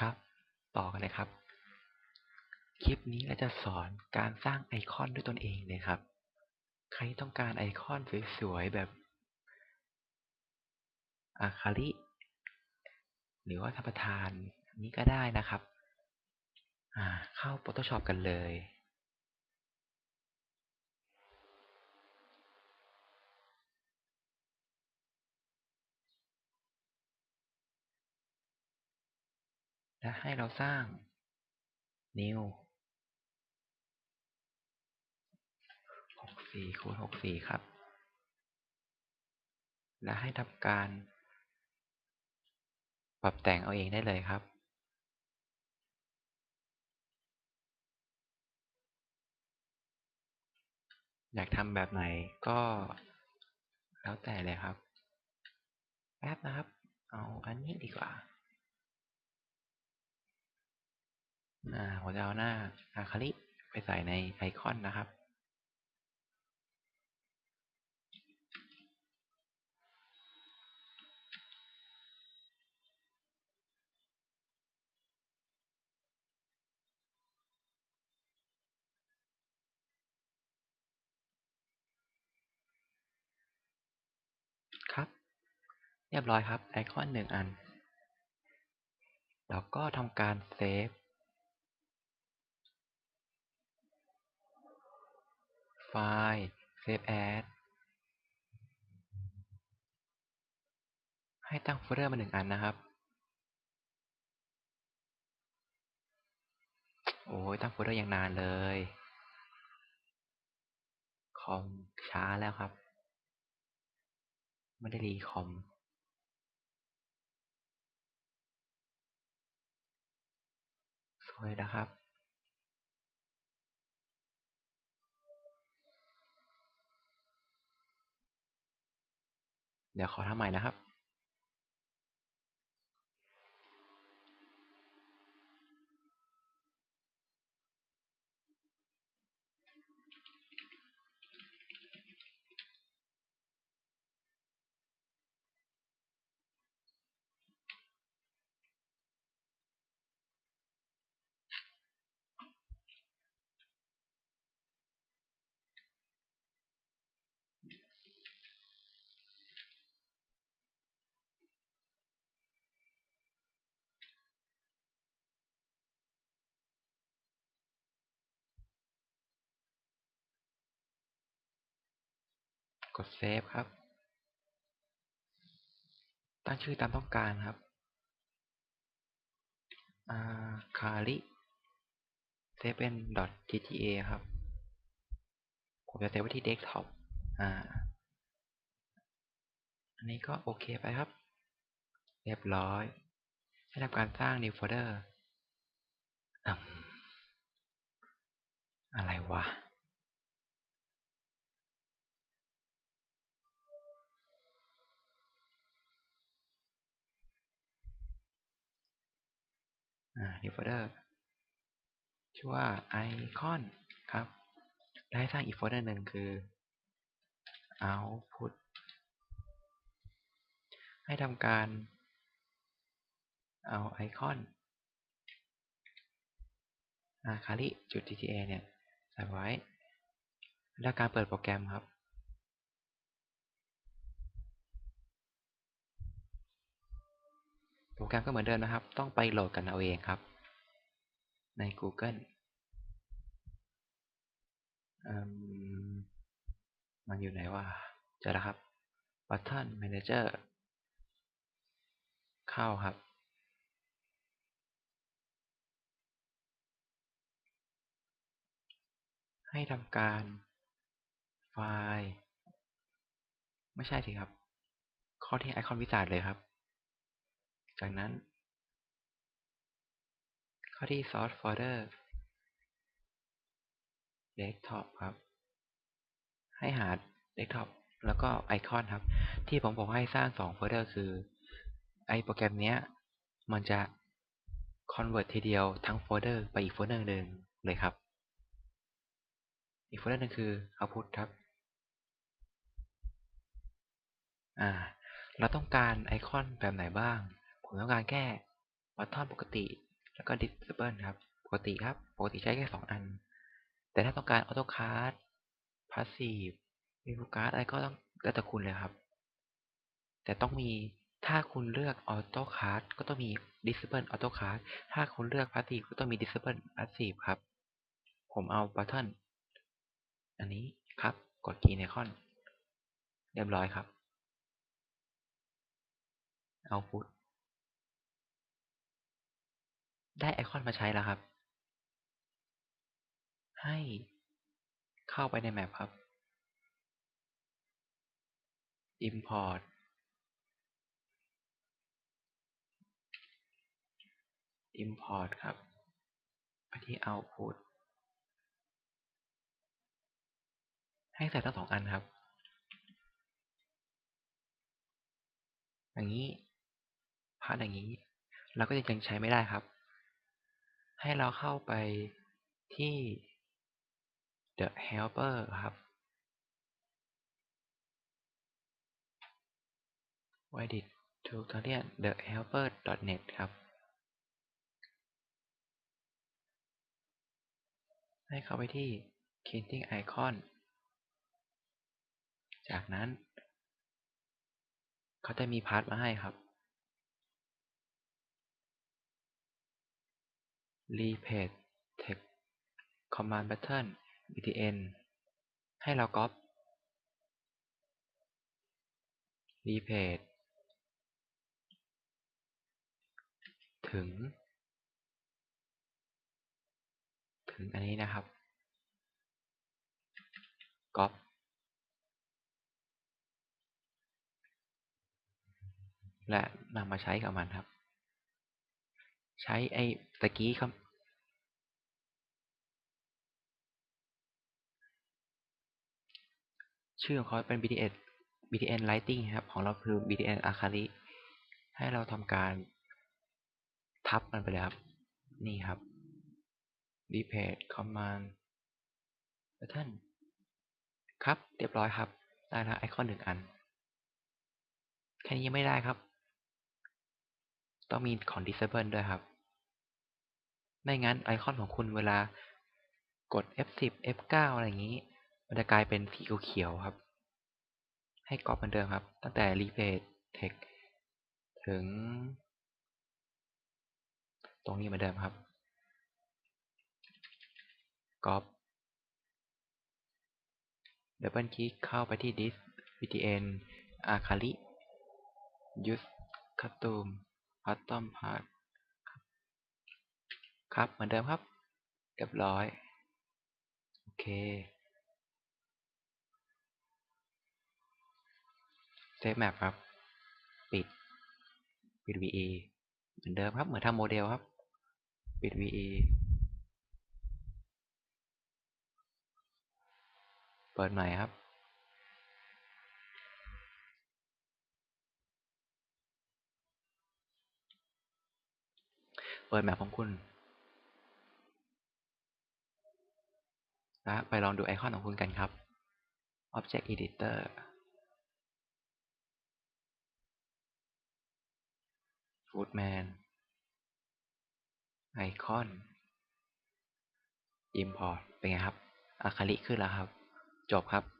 ครับ ต่อกันเลยครับ คลิปนี้เราจะสอนการสร้างไอคอนด้วยตนเองเลยครับ ใครต้องการไอคอนสวยๆ แบบอาคาริหรือว่าธรรมทานนี้ก็ได้นะครับ เข้า Photoshop กันเลย และให้เราสร้าง new 64คูณ64 ครับ และให้ทำการ ปรับแต่งเอาเองได้เลยครับอยากทำแบบไหนก็แล้วแต่เลยครับ แป๊บนะครับ เอาอันนี้ดีกว่า อ่า ผมจะเอาหน้าอาคาริไปใส่ในไอคอนนะครับ ครับ เรียบร้อยครับ ไอคอนหนึ่งอัน แล้วก็ทำการเซฟ ไฟล์ Save As ให้ตั้งโฟลเดอร์มาหนึ่งอันนะครับ โอ้ยตั้งโฟลเดอร์อย่างนานเลย คอมช้าแล้วครับ ไม่ได้รีคอม สวยนะครับ เดี๋ยวขอทำใหม่นะครับ กดเซฟครับ ตั้งชื่อตามต้องการครับอาคาริเซฟเป็น .gta ครับ ผมจะเซฟไว้ที่เดสก์ท็อปอ่าอันนี้ก็โอเคไปครับ เรียบร้อย ให้ทำการสร้าง new folder ออะไรวะ new folder ชื่อว่า icon ครับและให้สร้างอีกโฟลเดอร์หนึ่งคือ output ให้ทำการเอาไอคอนอาคาริจุด gta เนี่ย ใส่ไว้ แล้วการเปิดโปรแกรมครับ โปรแกรมก็เหมือนเดิมนะครับ ต้องไปโหลดกันเอาเองครับ ใน Google มมันอยู่ไหนวะเจอแล้วครับ Button Manager เข้าครับ ให้ทำการไฟล์ ไม่ใช่สิครับ ข้อที่ไอคอนวิสาดเลยครับ จากนั้น เข้าที่ Source Folder Desktop ครับ ให้หา Desktop แล้วก็ไอคอนครับ ที่ผมบอกให้สร้าง2โฟลเดอร์คือ ไอโปรแกรมเนี้ย มันจะ convert ทีเดียวทั้งโฟลเดอร์ไปอีกโฟลเดอร์หนึ่งเลยครับ อีกโฟลเดอร์หนึ่งคือ output ครับอ่า เราต้องการไอคอนแบบไหนบ้าง ผมต้องการแค่บัตทอนปกติ แล้วก็ disable ครับ ปกติครับ ปกติใช้แค่สองอัน แต่ถ้าต้องการ AutoCAD Passive v i v o Card อะไรก็ต้องแล้วแต่คุณเลยครับ แต่ต้องมีถ้าคุณเลือก AutoCAD ก็ต้องมี Disable AutoCAD ถ้าคุณเลือก Passive ก็ต้องมี Disable Passive ครับ ผมเอา Button อันนี้ครับ กด Key Icon เรียบร้อยครับ Output ได้ไอคอนมาใช้แล้วครับ ให้เข้าไปในแมปครับ Import Import ครับไปที่ Output ให้ใส่ทั้งสองอันครับ อย่างนี้พาร์ทอย่างนี้ เราก็ยังใช้ไม่ได้ครับ ให้เราเข้าไปที่ the helper ครับ edit tutorial the helper net ครับ ให้เข้าไปที่ printing icon จากนั้น เขาจะมีพาร์ทมาให้ครับ replace text command button btn ให้เราก๊อป replace ถึง ถึงอันนี้นะครับก๊อปและนำมาใช้กับมันครับ ใช้ไอ้ตะกี้ครับ ชื่อของเขาเป็น BTS BTN Lighting ครับ ของเราคือ BTN Akari ให้เราทำการทับมันไปเลยครับ นี่ครับ replace command button ครับ เรียบร้อยครับ ได้แล้วไอคอนหนึ่งอัน แค่นี้ยังไม่ได้ครับ ต้องมีของ disable ด้วยครับ ไม่งั้นไอคอนของคุณเวลากด F10 F9 อะไรอย่างนี้ มันจะกลายเป็นสีเขียวครับ ให้กรอบเหมือนเดิมครับ ตั้งแต่ replace text ถึง ตรงนี้เหมือนเดิมครับก๊อปดับเบิลคลิกเข้าไปที่ disk btn akali use custom custom path ครับเหมือนเดิมครับ เรียบร้อย โอเค เซฟแมปครับ ปิด ปิด VE เหมือนเดิมครับ เหมือนทำโมเดลครับ ปิด VE เปิดใหม่ครับ เปิดแมปของคุณแล้วไปลองดูไอคอนของคุณกันครับ Object Editor Footman Icon Import เป็นไงครับอาคาลิขึ้นแล้วครับ จบครับ